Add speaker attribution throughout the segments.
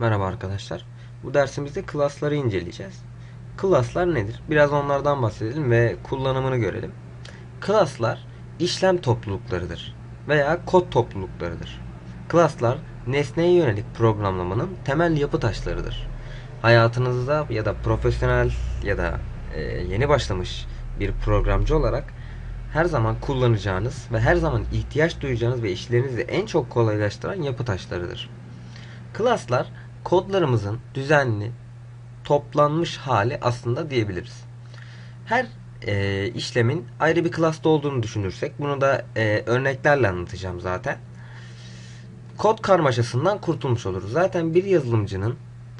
Speaker 1: Merhaba arkadaşlar. Bu dersimizde klasları inceleyeceğiz. Klaslar nedir? Biraz onlardan bahsedelim ve kullanımını görelim. Klaslar işlem topluluklarıdır veya kod topluluklarıdır. Klaslar nesneye yönelik programlamanın temel yapı taşlarıdır. Hayatınızda ya da profesyonel ya da e, yeni başlamış bir programcı olarak her zaman kullanacağınız ve her zaman ihtiyaç duyacağınız ve işlerinizi en çok kolaylaştıran yapı taşlarıdır. Klaslar kodlarımızın düzenli, toplanmış hali aslında diyebiliriz. Her e, işlemin ayrı bir klasta olduğunu düşünürsek bunu da e, örneklerle anlatacağım zaten. Kod karmaşasından kurtulmuş oluruz. Zaten bir yazılımcının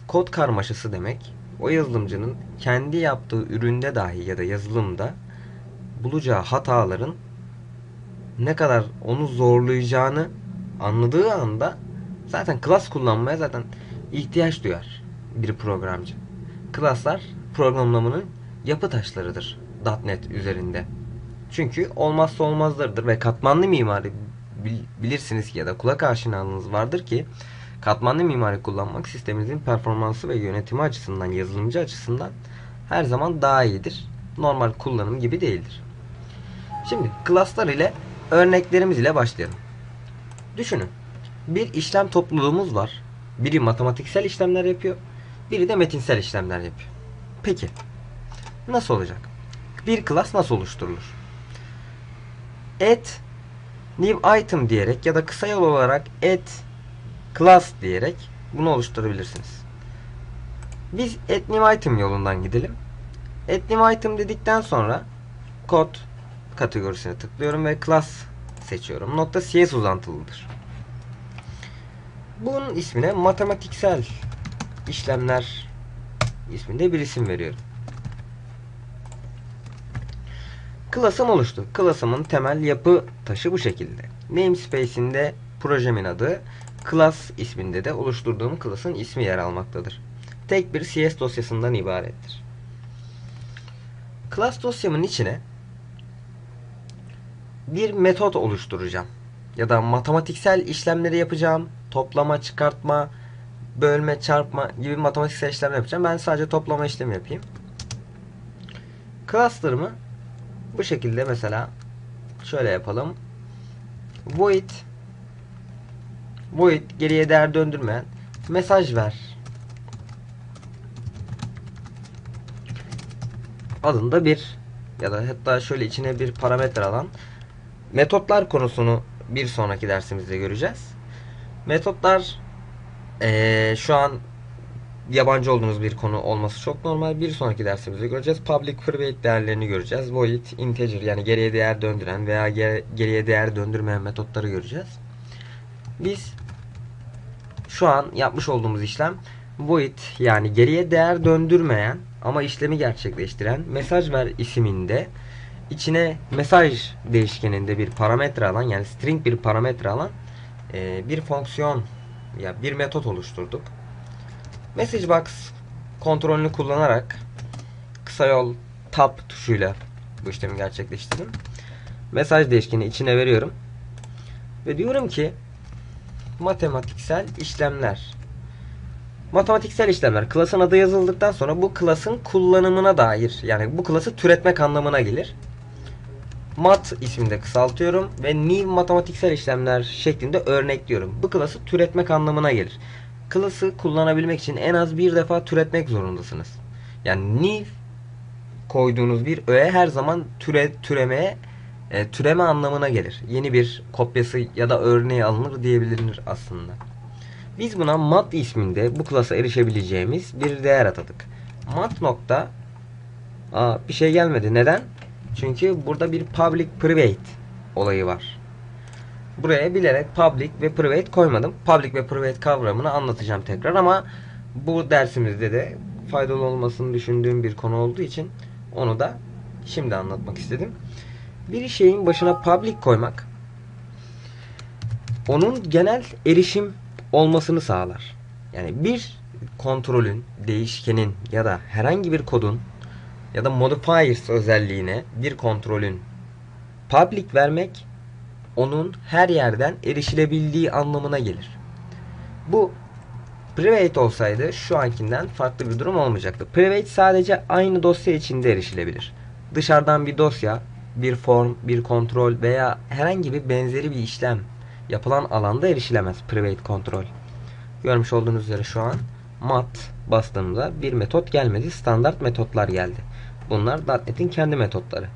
Speaker 1: kod karmaşası demek o yazılımcının kendi yaptığı üründe dahi ya da yazılımda bulacağı hataların ne kadar onu zorlayacağını anladığı anda zaten klas kullanmaya zaten ihtiyaç duyar bir programcı. Klaslar programlamanın yapı taşlarıdır .NET üzerinde. Çünkü olmazsa olmazlarıdır ve katmanlı mimari bilirsiniz ki ya da kulak aşinalığınız vardır ki katmanlı mimari kullanmak sisteminizin performansı ve yönetimi açısından, yazılımcı açısından her zaman daha iyidir. Normal kullanım gibi değildir. Şimdi klaslar ile örneklerimiz ile başlayalım. Düşünün. Bir işlem topluluğumuz var. Biri matematiksel işlemler yapıyor. Biri de metinsel işlemler yapıyor. Peki. Nasıl olacak? Bir klas nasıl oluşturulur? Add new item diyerek ya da kısa yol olarak add class diyerek bunu oluşturabilirsiniz. Biz add new item yolundan gidelim. Add new item dedikten sonra kod kategorisine tıklıyorum ve class seçiyorum. Nokta .cs uzantılıdır. Bunun ismine matematiksel işlemler isminde bir isim veriyorum. Klasım oluştu. Klasımın temel yapı taşı bu şekilde. Namespace'inde projemin adı, class isminde de oluşturduğum klasın ismi yer almaktadır. Tek bir CS dosyasından ibarettir. Class dosyamın içine bir metot oluşturacağım. Ya da matematiksel işlemleri yapacağım. Toplama, çıkartma, bölme, çarpma gibi matematiksel işlemler yapacağım. Ben sadece toplama işlemi yapayım. Class'larımı bu şekilde mesela şöyle yapalım. Void void geriye değer döndürmeyen mesaj ver adında bir ya da hatta şöyle içine bir parametre alan metotlar konusunu bir sonraki dersimizde göreceğiz. Metotlar ee, şu an yabancı olduğunuz bir konu olması çok normal. Bir sonraki dersimizde göreceğiz. Public private değerlerini göreceğiz. Void, integer yani geriye değer döndüren veya geriye değer döndürmeyen metotları göreceğiz. Biz şu an yapmış olduğumuz işlem void yani geriye değer döndürmeyen ama işlemi gerçekleştiren mesaj ver isiminde içine mesaj değişkeninde bir parametre alan yani string bir parametre alan e, bir fonksiyon ya bir metot oluşturduk. Message box kontrolünü kullanarak kısa yol tab tuşuyla bu işlemi gerçekleştirdim. Mesaj değişkeni içine veriyorum. Ve diyorum ki matematiksel işlemler. Matematiksel işlemler klasın adı yazıldıktan sonra bu klasın kullanımına dair yani bu klası türetmek anlamına gelir. Mat isminde kısaltıyorum ve new matematiksel işlemler şeklinde örnekliyorum. Bu klası türetmek anlamına gelir. Klası kullanabilmek için en az bir defa türetmek zorundasınız. Yani new koyduğunuz bir öğe her zaman türe, türemeye e, türeme anlamına gelir. Yeni bir kopyası ya da örneği alınır diyebilir aslında. Biz buna mat isminde bu klasa erişebileceğimiz bir değer atadık. Mat nokta Aa, bir şey gelmedi. Neden? Çünkü burada bir public private olayı var. Buraya bilerek public ve private koymadım. Public ve private kavramını anlatacağım tekrar ama bu dersimizde de faydalı olmasını düşündüğüm bir konu olduğu için onu da şimdi anlatmak istedim. Bir şeyin başına public koymak onun genel erişim olmasını sağlar. Yani bir kontrolün, değişkenin ya da herhangi bir kodun ya da modifiers özelliğine bir kontrolün public vermek onun her yerden erişilebildiği anlamına gelir. Bu Private olsaydı şu ankinden farklı bir durum olmayacaktı. Private sadece aynı dosya içinde erişilebilir. Dışarıdan bir dosya, bir form, bir kontrol veya herhangi bir benzeri bir işlem yapılan alanda erişilemez private kontrol. Görmüş olduğunuz üzere şu an mat bastığımda bir metot gelmedi. Standart metotlar geldi. Bunlar .NET'in kendi metotları.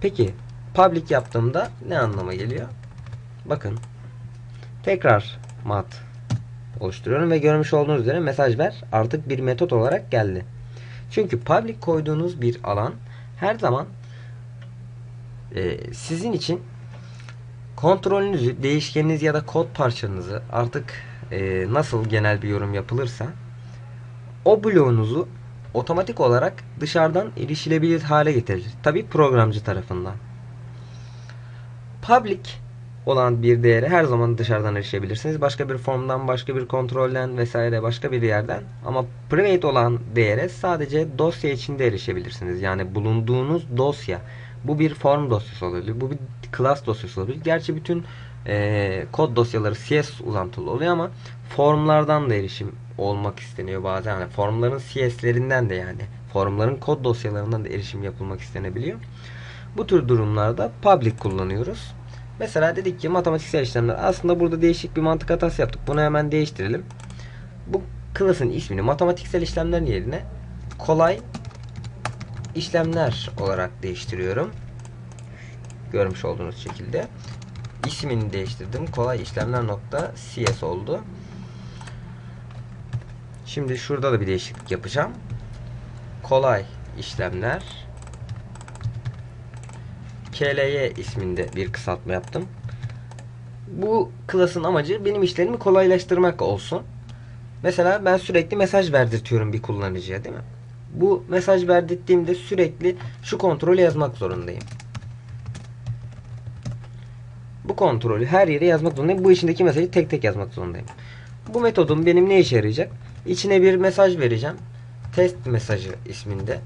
Speaker 1: Peki public yaptığımda ne anlama geliyor? Bakın tekrar mat oluşturuyorum ve görmüş olduğunuz üzere mesaj ver artık bir metot olarak geldi. Çünkü public koyduğunuz bir alan her zaman e, sizin için kontrolünüzü, değişkeniniz ya da kod parçanızı artık e, nasıl genel bir yorum yapılırsa o bloğunuzu otomatik olarak dışarıdan erişilebilir hale getirir. Tabi programcı tarafından. Public olan bir değere her zaman dışarıdan erişebilirsiniz. Başka bir formdan, başka bir kontrolden vesaire başka bir yerden. Ama private olan değere sadece dosya içinde erişebilirsiniz. Yani bulunduğunuz dosya. Bu bir form dosyası olabilir. Bu bir class dosyası olabilir. Gerçi bütün e, kod dosyaları CS uzantılı oluyor ama formlardan da erişim olmak isteniyor bazen. Yani formların CS'lerinden de yani formların kod dosyalarından da erişim yapılmak istenebiliyor. Bu tür durumlarda public kullanıyoruz. Mesela dedik ki matematiksel işlemler. Aslında burada değişik bir mantık hatası yaptık. Bunu hemen değiştirelim. Bu class'ın ismini matematiksel işlemlerin yerine kolay işlemler olarak değiştiriyorum. Görmüş olduğunuz şekilde. İsmini değiştirdim. Kolay işlemler nokta CS oldu. Şimdi şurada da bir değişiklik yapacağım. Kolay işlemler KLY isminde bir kısaltma yaptım. Bu klasın amacı benim işlerimi kolaylaştırmak olsun. Mesela ben sürekli mesaj verdirtiyorum bir kullanıcıya değil mi? Bu mesaj verdirttiğimde sürekli şu kontrolü yazmak zorundayım. Bu kontrolü her yere yazmak zorundayım. Bu içindeki mesajı tek tek yazmak zorundayım. Bu metodum benim ne işe yarayacak? İçine bir mesaj vereceğim. Test mesajı isminde.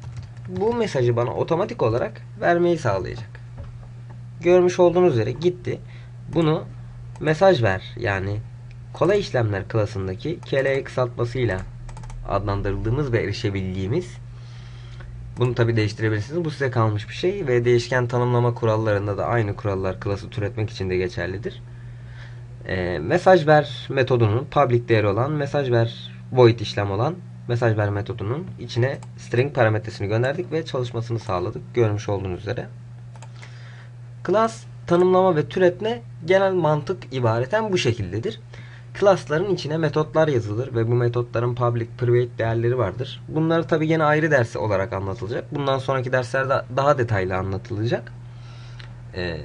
Speaker 1: Bu mesajı bana otomatik olarak vermeyi sağlayacak. Görmüş olduğunuz üzere gitti. Bunu mesaj ver yani kolay işlemler klasındaki KLE kısaltmasıyla adlandırıldığımız ve erişebildiğimiz bunu tabi değiştirebilirsiniz. Bu size kalmış bir şey ve değişken tanımlama kurallarında da aynı kurallar klası türetmek için de geçerlidir. E, mesaj ver metodunun public değeri olan mesaj ver void işlem olan mesaj ver metodunun içine string parametresini gönderdik ve çalışmasını sağladık. Görmüş olduğunuz üzere. Class tanımlama ve türetme genel mantık ibareten bu şekildedir. Class'ların içine metotlar yazılır ve bu metotların public, private değerleri vardır. Bunları tabi yine ayrı ders olarak anlatılacak. Bundan sonraki derslerde daha detaylı anlatılacak. Ee,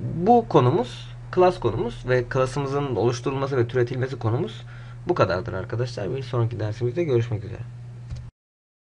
Speaker 1: bu konumuz, class konumuz ve class'ımızın oluşturulması ve türetilmesi konumuz bu kadardır arkadaşlar. Bir sonraki dersimizde görüşmek üzere.